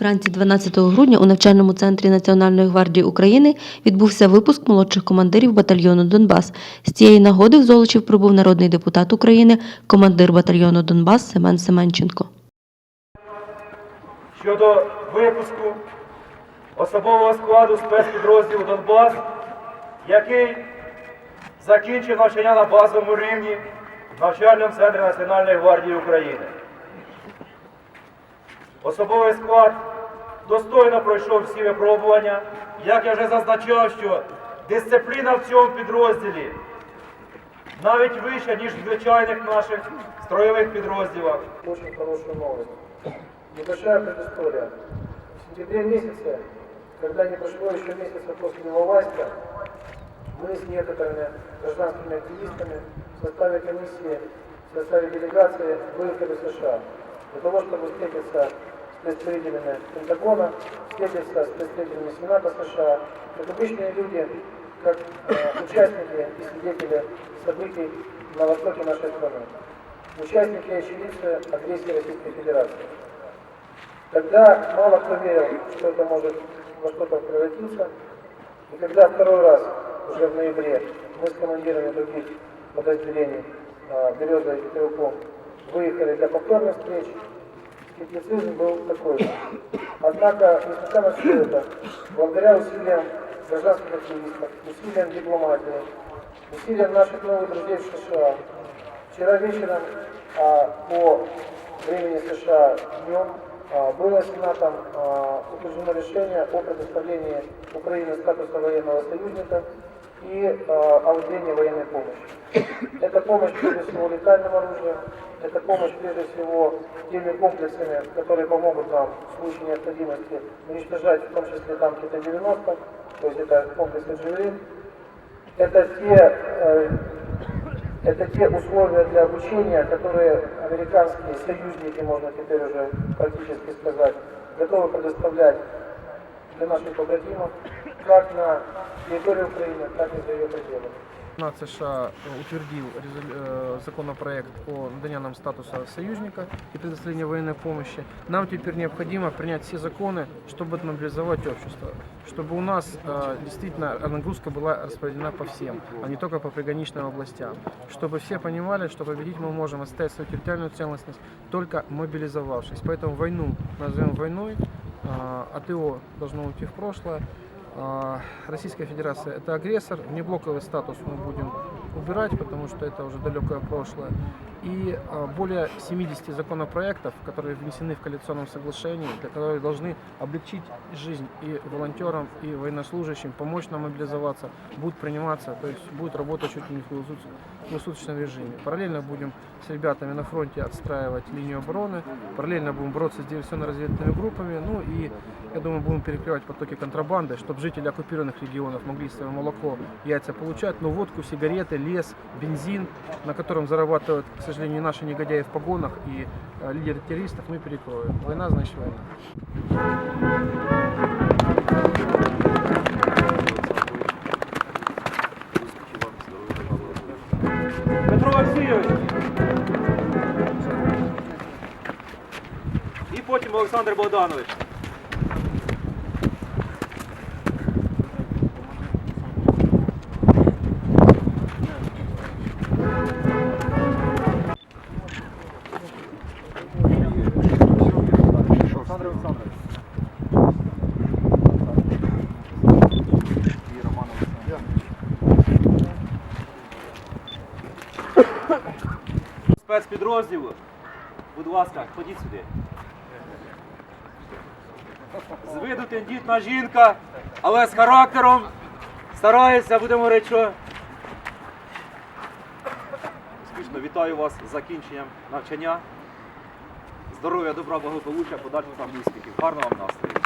Вранці 12 грудня у навчальному центрі Національної гвардії України відбувся випуск молодших командирів батальйону Донбас. З цієї нагоди в Золочів прибув народний депутат України, командир батальйону Донбас Семен Семенченко. щодо випуску особового складу спецпідрозділу Донбас, який закінчив навчання на базовому рівні в навчальному центрі Національної гвардії України. Особовий склад достойно пройшов всі випробування. Як я вже зазначав, що дисципліна в цьому підрозділі навіть вища, ніж в звичайних наших строєвих підрозділах. очень хорошую новость. Небольшая предыстория. В сентябре месяце, когда не прошло еще месяца после Иловайска, мы с некоторыми гражданскими активистами в составе комиссии, в составе делегации выехали в США для того, чтобы встретиться с представителями Пентагона, встретиться с представителями Сената США, как обычные люди, как э, участники и свидетели событий на востоке нашей страны участники и очевидцы агрессии Российской Федерации. Тогда мало кто верил, что это может во что-то превратиться. И когда второй раз, уже в ноябре, мы с командирами других подразделений а, Береза и Петрюком выехали для повторных встреч, скептицизм был такой же. Однако, несмотря на все это, благодаря усилиям гражданских активистов, усилиям дипломатии, усилиям наших новых друзей в США, Вчера вечером а, по времени США днем а, было Сенатом а, утверждено решение о предоставлении Украине статуса военного союзника и а, о выделении военной помощи. Это помощь прежде всего летальным оружием, это помощь прежде всего теми комплексами, которые помогут нам в случае необходимости уничтожать в том числе танки Т-90, то есть это комплексы «Джавелин». Это те э, это те условия для обучения, которые американские союзники, можно теперь уже практически сказать, готовы предоставлять для наших побратимов, как на территории Украины, так и за ее пределами. Сенат США утвердил резолю- э, законопроект о надании нам статуса союзника и предоставлении военной помощи. Нам теперь необходимо принять все законы, чтобы мобилизовать общество, чтобы у нас э, действительно нагрузка была распределена по всем, а не только по приграничным областям. Чтобы все понимали, что победить мы можем отстоять свою территориальную целостность, только мобилизовавшись. Поэтому войну назовем войной, э, АТО должно уйти в прошлое, Российская Федерация это агрессор, внеблоковый статус мы будем убирать, потому что это уже далекое прошлое. И а, более 70 законопроектов, которые внесены в коалиционном соглашении, которые должны облегчить жизнь и волонтерам, и военнослужащим, помочь нам мобилизоваться, будут приниматься, то есть будет работать чуть ли не в круглосуточном режиме. Параллельно будем с ребятами на фронте отстраивать линию обороны, параллельно будем бороться с диверсионно-разведывательными группами, ну и я думаю, будем перекрывать потоки контрабанды, чтобы жители оккупированных регионов могли свое молоко, яйца получать, но водку, сигареты, лес, бензин, на котором зарабатывают, к сожалению, наши негодяи в погонах и э, лидеры террористов, мы перекроем. Война значит война. Петро Олексійович. І потім Олександр Богданович. Спецпідрозділу. Будь ласка, ходіть сюди. З виду тендітна жінка, але з характером старається, будемо говорити, що. Успішно вітаю вас з закінченням навчання. Здоров'я, добра, благополуччя, подальших вам успіхів. Гарного вам настрою.